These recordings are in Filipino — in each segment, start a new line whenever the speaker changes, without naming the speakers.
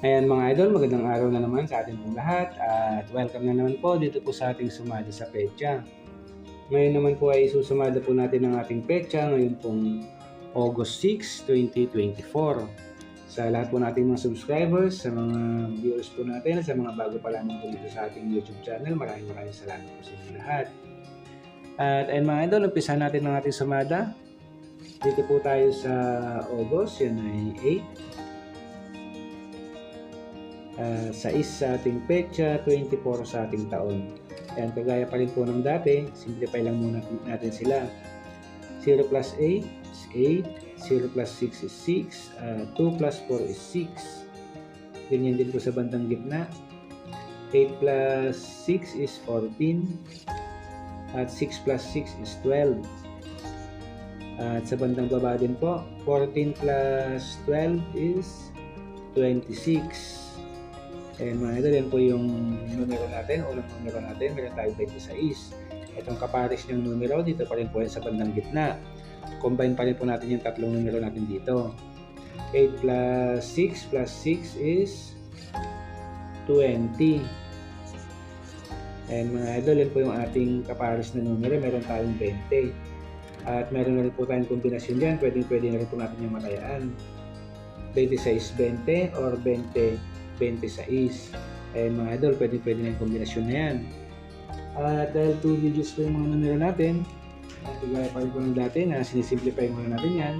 Ayan mga idol, magandang araw na naman sa pong lahat at welcome na naman po dito po sa ating sumada sa pecha. Ngayon naman po ay susumada po natin ang ating pecha ngayon pong August 6, 2024. Sa lahat po nating mga subscribers, sa mga viewers po natin, sa mga bago pa lamang po dito sa ating YouTube channel, maraming maraming salamat po sa inyo lahat. At ayun mga idol, umpisa natin ang ating sumada. Dito po tayo sa August, yan ay 8 uh, 6 sa ating petsa, 24 sa ating taon. Ayan, kagaya pa rin po ng dati, simplify lang muna natin sila. 0 plus 8 is 8, 0 plus 6 is 6, uh, 2 plus 4 is 6. Ganyan din po sa bandang gitna. 8 plus 6 is 14, at 6 plus 6 is 12. At sa bandang baba din po, 14 plus 12 is 26. Ayan mga idol, yan po yung numero natin, unang numero natin, meron tayo 26. Itong kapares ng numero, dito pa rin po yan sa bandang gitna. Combine pa rin po natin yung tatlong numero natin dito. 8 plus 6 plus 6 is 20. Ayan mga idol, yan po yung ating kapares na numero, meron tayong 20. At meron na rin po tayong kombinasyon dyan, pwedeng pwede na rin po natin yung matayaan. 26-20 or 20 26. Eh mga idol, pwede pwede na yung kombinasyon na yan. At dahil 2 digits po yung mga numero natin, at gaya pa rin po ng dati na sinisimplify muna natin yan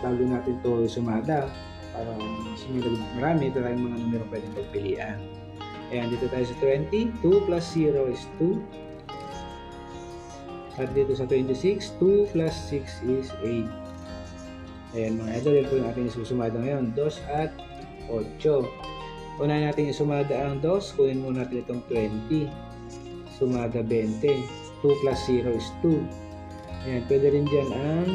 bago natin to sumada para sumunod marami tayong mga numero pwedeng pagpilian. Ayan, dito tayo sa 20. 2 plus 0 is 2. At dito sa 26, 2 plus 6 is 8. Ayan mga idol, yun po yung ating isusumada ngayon. 2 at 8. Unahin natin isumada ang 2. Kunin muna natin itong 20. Sumada 20. 2 plus 0 is 2. Ayan, pwede rin dyan ang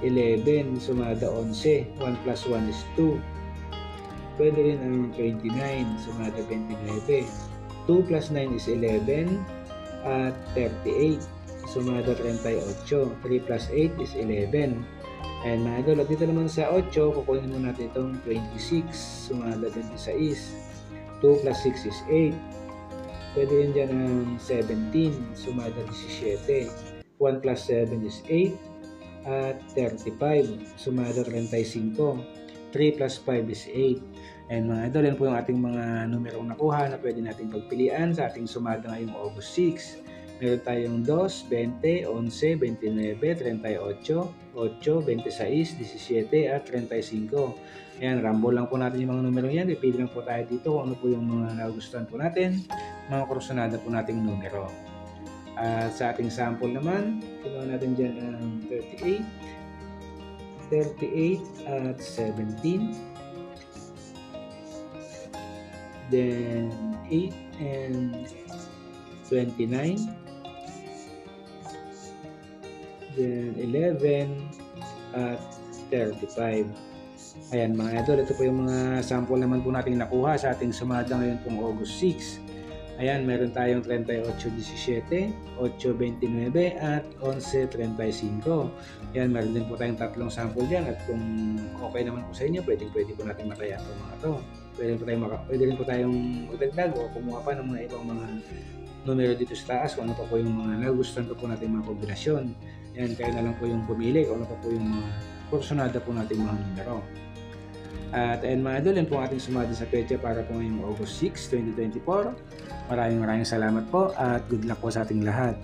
11. Sumada 11. 1 plus 1 is 2. Pwede rin ang 29. Sumada 29. 2 plus 9 is 11. At 38. Sumada 38. 3 plus 8 is 11. And mga idol, at dito naman sa 8, kukunin mo natin itong 26. Sumada 26. 2 plus 6 is 8. Pwede rin dyan ang 17. Sumada 17. 1 plus 7 is 8. At 35. Sumada 35. 3 plus 5 is 8. And mga idol, yan po yung ating mga numerong nakuha na pwede natin pagpilian sa ating sumada ngayong August 6. Meron tayong 2, 20, 11, 29, 38, 8, 26, 17 at 35. Ayan, ramble lang po natin yung mga numero yan. Ipili lang po tayo dito kung ano po yung mga nagustuhan po natin, mga kursunada po nating numero. At sa ating sample naman, kinuha natin dyan ang 38, 38 at 17. Then 8 and 29 then 11 at 35. Ayan mga idol, ito po yung mga sample naman po natin nakuha sa ating sumada ngayon pong August 6. Ayan, meron tayong 38.17, 8.29 at 11.35. Ayan, meron din po tayong tatlong sample dyan at kung okay naman po sa inyo, pwede, pwede po natin mataya ito mga to. Pwede, po tayong, pwede rin po tayong magdagdag o kumuha pa ng mga ibang mga numero dito sa taas kung ano pa po yung mga nagustuhan pa po natin mga kombinasyon. Yan, kayo na lang po yung pumili kung ano pa po yung mga porsyonada po natin mga numero. At ayun mga idol, yan po ang ating sumada sa pecha para po ngayong August 6, 2024. Maraming maraming salamat po at good luck po sa ating lahat.